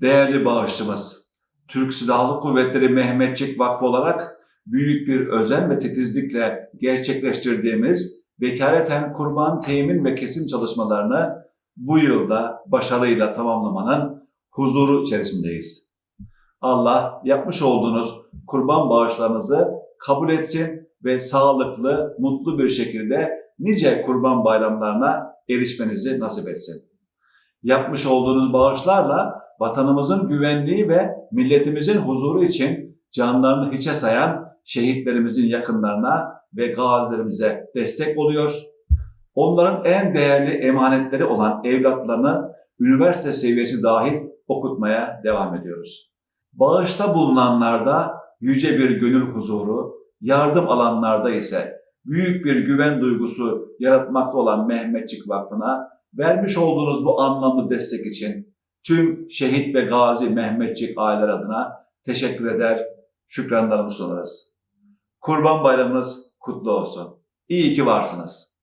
Değerli bağışçımız, Türk Silahlı Kuvvetleri Mehmetçik Vakfı olarak büyük bir özen ve titizlikle gerçekleştirdiğimiz vekaleten kurban temin ve kesim çalışmalarını bu yılda başarıyla tamamlamanın huzuru içerisindeyiz. Allah yapmış olduğunuz kurban bağışlarınızı kabul etsin ve sağlıklı, mutlu bir şekilde nice kurban bayramlarına erişmenizi nasip etsin. Yapmış olduğunuz bağışlarla vatanımızın güvenliği ve milletimizin huzuru için canlarını hiçe sayan şehitlerimizin yakınlarına ve gazilerimize destek oluyor. Onların en değerli emanetleri olan evlatlarını üniversite seviyesi dahil okutmaya devam ediyoruz. Bağışta bulunanlarda yüce bir gönül huzuru, yardım alanlarda ise büyük bir güven duygusu yaratmakta olan Mehmetçik Vakfı'na vermiş olduğunuz bu anlamlı destek için tüm şehit ve gazi Mehmetçik aileler adına teşekkür eder, şükranlarımı sunarız. Kurban Bayramınız kutlu olsun. İyi ki varsınız.